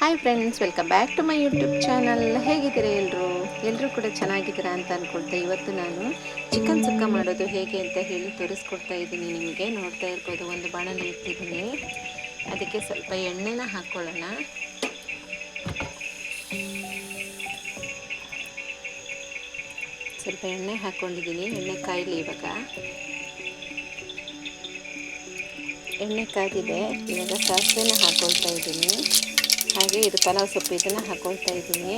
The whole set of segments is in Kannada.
Hi friends welcome back to my YouTube channel ಹೇಗಿದ್ದೀರಾ ಎಲ್ಲರೂ ಎಲ್ಲರೂ ಕೂಡ ಚೆನ್ನಾಗಿದ್ದೀರಾ ಅಂತ ಅಂದ್ಕೊಳ್ತಾ ಇವತ್ತು ನಾನು ಚಿಕನ್ ಸುಕ್ಕ ಮಾಡೋದು ಹೇಗೆ ಅಂತ ಹೇಳಿ ತೋರಿಸ್ಕೊಡ್ತಾ ಇದ್ದೀನಿ. ನಿಮಗೆ ನೋಡ್ತಾ ಇರ್ಬೋದು, ಒಂದು ಬಾಣಲೆ ಇಟ್ಟಿದ್ದೀನಿ. ಅದಕ್ಕೆ ಸ್ವಲ್ಪ ಎಣ್ಣೆನ ಹಾಕ್ಕೊಳ್ಳೋಣ ಸ್ವಲ್ಪ ಎಣ್ಣೆ ಹಾಕ್ಕೊಂಡಿದ್ದೀನಿ ಎಣ್ಣೆ ಕಾಯಿಲಿ ಇವಾಗ. ಎಣ್ಣೆ ಕಾದಿದೆ ಇವಾಗ ಸಾಸಿವೆನ ಹಾಕ್ಕೊಳ್ತಾ ಇದ್ದೀನಿ. ಹಾಗೆ ಇದು ಪಲಾವ್ ಸೊಪ್ಪು ಇದನ್ನು ಹಾಕ್ಕೊಳ್ತಾ ಇದ್ದೀನಿ.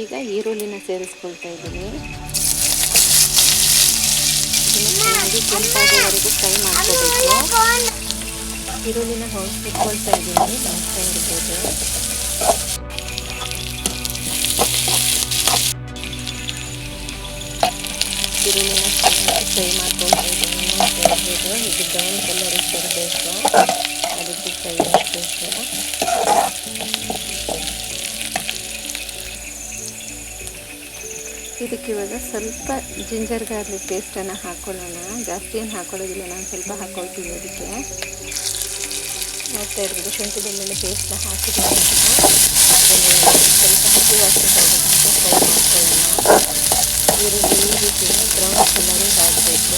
ಈಗ ಈರುಳ್ಳಿನ ಸೇರಿಸ್ಕೊಳ್ತಾ ಇದ್ದೀನಿ. ಕೆಂಪಾಗೋವರೆಗೂ ಫ್ರೈ ಮಾಡ್ಕೋಬೇಕು. ಈರುಳ್ಳಿನ ಇಟ್ಕೊಳ್ತಾ ಇದ್ದೀನಿ ನೋಡ್ತಾ ಇರ್ಬೋದು ಈರುಳ್ಳಿನ ಫ್ರೈ ನೋಡ್ತಾ ಇರ್ಬೋದು ಇದು ಬ್ರೌನ್ ಕಲರಿಗೆ ಬರಬೇಕು ಅದಕ್ಕೆ ಫ್ರೈ ಆಗಬೇಕು ಇದಕ್ಕೆ ಇವಾಗ ಸ್ವಲ್ಪ ಜಿಂಜರ್ ಗಾರ್ಲಿಕ್ ಪೇಸ್ಟನ್ನು ಹಾಕ್ಕೊಳ್ಳೋಣ ಜಾಸ್ತಿ ಏನು ಹಾಕ್ಕೊಳ್ಳೋದಿಲ್ಲ ನಾನು ಸ್ವಲ್ಪ ಹಾಕ್ಕೊಳ್ತೀನಿ ಅದಕ್ಕೆ. ನೋಡ್ತಾ ಇರ್ಬೋದು ಶುಂಠಿ ಬೆಳ್ಳುಳ್ಳಿ ಪೇಸ್ಟನ್ನ ಹಾಕಿದ್ದೀನಿ. ಸ್ವಲ್ಪ ಹಸಿ ವಾಸನೆ ಫ್ರೈ ಮಾಡ್ಕೊಳ್ಳೋಣ. ಈರುಳ್ಳಿ ಈ ರೀತಿ ಬ್ರೌನ್ ಕಲರಿಗೆ ಆಗಬೇಕು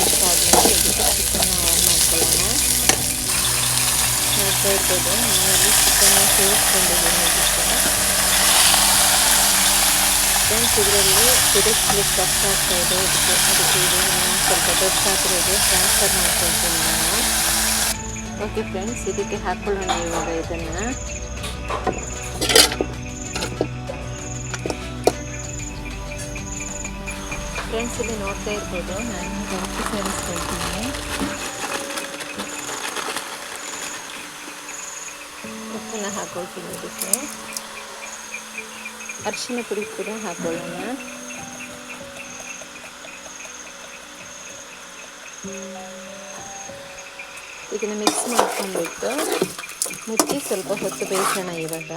ಇಷ್ಟಾದಮೇಲೆ ಇದಕ್ಕೆ ಚಿಕನ್ ಆ್ಯಡ್ ಮಾಡ್ಕೊಳ್ಳೋಣ ನೋಡ್ತಾ ಇರ್ಬೋದು ನಾನಲ್ಲಿ ಚಿಕನ್ನ ಸೇರಿಸ್ಕೊಂಡಿದ್ದೀನಿ ಇದಕ್ಕೆ ಫ್ರೆಂಡ್ಸ್ ಇದರಲ್ಲಿ ತಿರುಗಿಸ್ಲಿಕ್ಕೆ ಕಷ್ಟ ಆಗ್ತಾ ಇದೆ ಇದಕ್ಕೆ ಅದಕ್ಕೆ ಇದು ಸ್ವಲ್ಪ ದೊಡ್ಡ ಪಾತ್ರೆಗೆ ಟ್ರಾನ್ಸ್ಫರ್ ಮಾಡ್ಕೊಳ್ತೀನಿ ನಾನು ಓಕೆ ಫ್ರೆಂಡ್ಸ್ ಇದಕ್ಕೆ ಹಾಕ್ಕೊಳ್ಳೋಣ ಇವಾಗ ಇದನ್ನು. ಫ್ರೆಂಡ್ಸ್ ಇಲ್ಲಿ ನೋಡ್ತಾ ಇರ್ಬೋದು. ನಾನು ಜಾಸ್ತಿ ಸೇರಿಸ್ಕೊಳ್ತೀನಿ ಉಪ್ಪನ್ನ ಹಾಕೊಳ್ತೀನಿ ಇದಕ್ಕೆ ಅರ್ಶಿನ ಪುಡಿ ಕೂಡ ಹಾಕೊಳ್ಳೋಣ. ಇದನ್ನು ಮಿಕ್ಸ್ ಮಾಡ್ಕೊಂಡ್ಬಿಟ್ಟು ಮುಚ್ಚಿ ಸ್ವಲ್ಪ ಹೊತ್ತು ಬೇಯಿಸೋಣ ಇವಾಗ.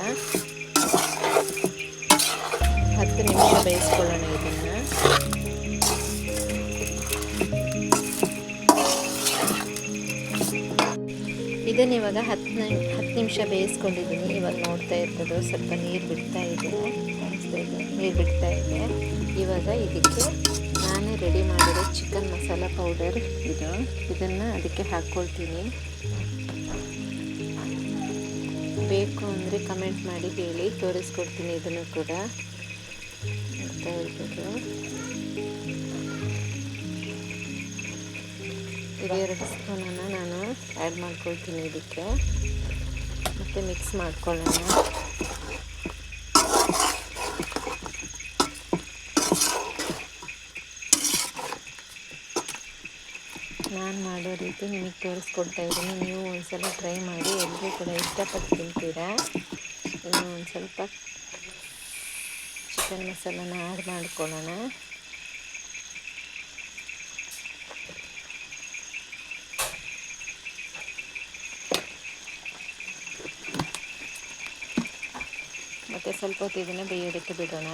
ಹತ್ತು ನಿಮಿಷ ಬೇಯಿಸ್ಕೊಳ್ಳೋಣ ಇದನ್ನು. ಇದನ್ನು ಇವಾಗ ಹತ್ತು ಹತ್ತು ನಿಮಿಷ ಬೇಯಿಸ್ಕೊಂಡಿದ್ದೀನಿ. ಇವಾಗ ನೋಡ್ತಾ ಇರ್ಬೋದು ಸ್ವಲ್ಪ ನೀರು ಬಿಡ್ತಾ ಇದೆ. ನೀರು ಬಿಡ್ತಾ ಇದೆ. ಇವಾಗ ಇದಕ್ಕೆ ನಾನೇ ರೆಡಿ ಮಾಡಿರೋ ಚಿಕನ್ ಮಸಾಲ ಪೌಡರ್ ಇದು. ಇದನ್ನು ಅದಕ್ಕೆ ಹಾಕ್ಕೊಳ್ತೀನಿ ಬೇಕು ಅಂದರೆ ಕಮೆಂಟ್ ಮಾಡಿ ಹೇಳಿ. ತೋರಿಸ್ಕೊಡ್ತೀನಿ ಇದನ್ನು ಕೂಡ. ಇದೆರಡು ಸ್ಪೂನನ್ನು ನಾನು ಆ್ಯಡ್ ಮಾಡ್ಕೊಳ್ತೀನಿ ಇದಕ್ಕೆ. ಮತ್ತು ಮಿಕ್ಸ್ ಮಾಡ್ಕೊಳ್ಳೋಣ. ನಾನು ಮಾಡೋ ರೀತಿ ನಿಮಗೆ ತೋರಿಸ್ಕೊಡ್ತಾ ಇದ್ದೀನಿ. ನೀವು ಒಂದ್ಸಲ ಟ್ರೈ ಮಾಡಿ ಎಲ್ಲರೂ ಕೂಡ ಇಷ್ಟಪಟ್ಟು ತಿಂತೀರಾ? ಇನ್ನು ಒಂದು ಸ್ವಲ್ಪ ಚಿಕನ್ ಮಸಾಲನ ಆ್ಯಡ್ ಮಾಡ್ಕೊಳ್ಳೋಣ. ಮತ್ತು ಸ್ವಲ್ಪ ಹೊತ್ತು ಇದನ್ನು ಬೇಯೋದಕ್ಕೆ ಬಿಡೋಣ.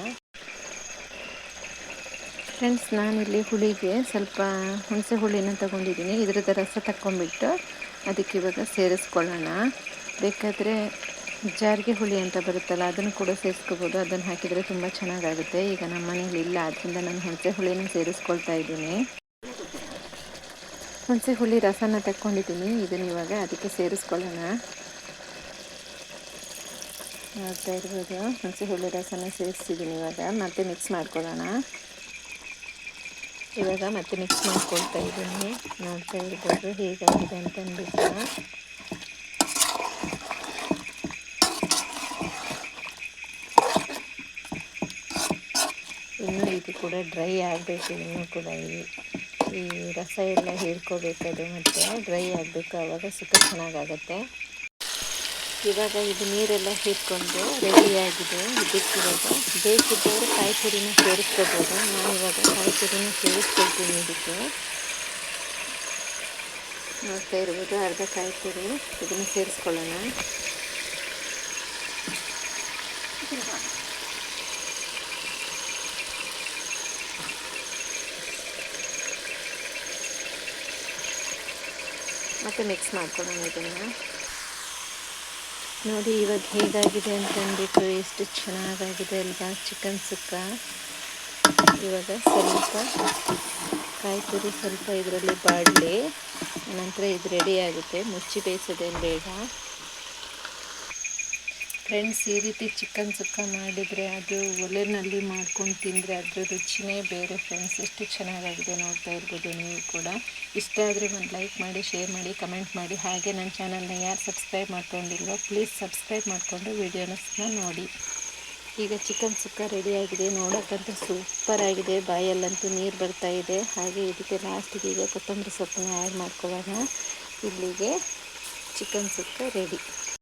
ಫ್ರೆಂಡ್ಸ್ ನಾನಿಲ್ಲಿ ಹುಳಿಗೆ ಸ್ವಲ್ಪ ಹುಣಸೆ ಹುಳಿನ ತೊಗೊಂಡಿದ್ದೀನಿ. ಇದ್ರದ್ದು ರಸ ತಕ್ಕೊಂಡ್ಬಿಟ್ಟು ಅದಕ್ಕೆ ಇವಾಗ ಸೇರಿಸ್ಕೊಳ್ಳೋಣ. ಬೇಕಾದರೆ ಜಾರಿಗೆ ಹುಳಿ ಅಂತ ಬರುತ್ತಲ್ಲ, ಅದನ್ನು ಕೂಡ ಸೇರಿಸ್ಕೋಬೋದು. ಅದನ್ನು ಹಾಕಿದರೆ ತುಂಬ ಚೆನ್ನಾಗಾಗುತ್ತೆ. ಈಗ ನಮ್ಮ ಮನೇಲಿ ಇಲ್ಲ, ಅದರಿಂದ ನಾನು ಹುಣಸೆ ಹುಳಿನ ಸೇರಿಸ್ಕೊಳ್ತಾ ಇದ್ದೀನಿ. ಹುಣಸೆ ಹುಳಿ ರಸನ ತಕ್ಕೊಂಡಿದ್ದೀನಿ. ಇದನ್ನು ಇವಾಗ ಅದಕ್ಕೆ ಸೇರಿಸ್ಕೊಳ್ಳೋಣ. ನೋಡ್ತಾ ಇರ್ಬೋದು. ಹುಣಸೆ ಹುಳಿ ರಸನ ಸೇರಿಸಿದ್ದೀನಿ ಇವಾಗ. ಮತ್ತೆ ಮಿಕ್ಸ್ ಮಾಡ್ಕೊಳ್ಳೋಣ. ಇವಾಗ ಮತ್ತೆ ಮಿಕ್ಸ್ ಮಾಡ್ಕೊಳ್ತಾ ಇದ್ದೀನಿ. ನೋಡ್ತಾ ಇರ್ಬೋದು ಹೇಗಾಗಿದೆ ಅಂತ ಅಂದ್ಬಿಟ್ಟು ಇನ್ನೂ ಇದು ಕೂಡ ಡ್ರೈ ಆಗಬೇಕು. ಇನ್ನೂ ಕೂಡ ಈ ಈ ರಸ ಎಲ್ಲ ಹೀರ್ಕೋಬೇಕದು ಮತ್ತು ಡ್ರೈ ಆಗಬೇಕು. ಆವಾಗ ಸುಖ ಚೆನ್ನಾಗಾಗತ್ತೆ. ಇವಾಗ ಇದು ನೀರೆಲ್ಲ ಹೀರ್ಕೊಂಡು ರೆಡಿಯಾಗಿದೆ. ಇದಕ್ಕಿವಾಗ ಬೇಕಿದ್ದವರು ಕಾಯಿ ತುರಿನೂ ಸೇರಿಸ್ಕೋಬೋದು. ನಾನು ಇವಾಗ ಕಾಯಿ ತುರಿನೂ ಸೇರಿಸ್ಕೊಳ್ತೀನಿ ಇದಕ್ಕೆ. ನೋಡ್ತಾ ಇರ್ಬೋದು, ಅರ್ಧ ಕಾಯಿ ತುರಿ ಇದನ್ನು ಸೇರಿಸ್ಕೊಳ್ಳೋಣ. ಮತ್ತು ಮಿಕ್ಸ್ ಮಾಡ್ಕೊಳ್ಳೋಣ ಇದನ್ನು. ನೋಡಿ, ಇವಾಗ ಹೇಗಾಗಿದೆ ಅಂತಂದ್ಬಿಟ್ಟು ಎಷ್ಟು ಚೆನ್ನಾಗಾಗಿದೆ ಅಲ್ವಾ ಚಿಕನ್ ಸುಕ್ಕ? ಇವಾಗ ಸ್ವಲ್ಪ ಕಾಯಿ ತುರಿ ಸ್ವಲ್ಪ ಇದರಲ್ಲಿ ಬಾಡಲಿ, ನಂತರ ಇದು ರೆಡಿ ಆಗುತ್ತೆ, ಮುಚ್ಚಿ ಬೇಯಿಸೋದೇನು ಬೇಡ ಫ್ರೆಂಡ್ಸ್, ಈ ರೀತಿ ಚಿಕನ್ ಸುಕ್ಕ ಮಾಡಿದರೆ ಅದು ಒಲೆನಲ್ಲಿ ಮಾಡ್ಕೊಂಡು ತಿಂದರೆ ಅದರ ರುಚಿನೇ ಬೇರೆ ಫ್ರೆಂಡ್ಸ್. ಎಷ್ಟು ಚೆನ್ನಾಗಾಗಿದೆ ನೋಡ್ತಾ ಇರ್ಬೋದು ನೀವು ಕೂಡ. ಇಷ್ಟ ಆದರೆ ಒಂದು ಲೈಕ್ ಮಾಡಿ, ಶೇರ್ ಮಾಡಿ, ಕಮೆಂಟ್ ಮಾಡಿ. ಹಾಗೆ ನನ್ನ ಚಾನಲ್ನ ಯಾರು ಸಬ್ಸ್ಕ್ರೈಬ್ ಮಾಡ್ಕೊಂಡಿಲ್ವೋ, ಪ್ಲೀಸ್ ಸಬ್ಸ್ಕ್ರೈಬ್ ಮಾಡಿಕೊಂಡು ವೀಡಿಯೋನ ನೋಡಿ. ಈಗ ಚಿಕನ್ ಸುಕ್ಕ ರೆಡಿಯಾಗಿದೆ ನೋಡೋಕ್ಕಂತೂ ಸೂಪರ್ ಆಗಿದೆ. ಬಾಯಲ್ಲಂತೂ ನೀರು ಬರ್ತಾ ಇದೆ. ಹಾಗೆ ಇದಕ್ಕೆ ಲಾಸ್ಟಿಗೆ ಈಗ ಕೊತ್ತಂಬರಿ ಸೊಪ್ಪನ್ನ ಆ್ಯಡ್ ಮಾಡ್ಕೊಳ್ಳೋಣ. ಇಲ್ಲಿಗೆ ಚಿಕನ್ ಸುಕ್ಕ ರೆಡಿ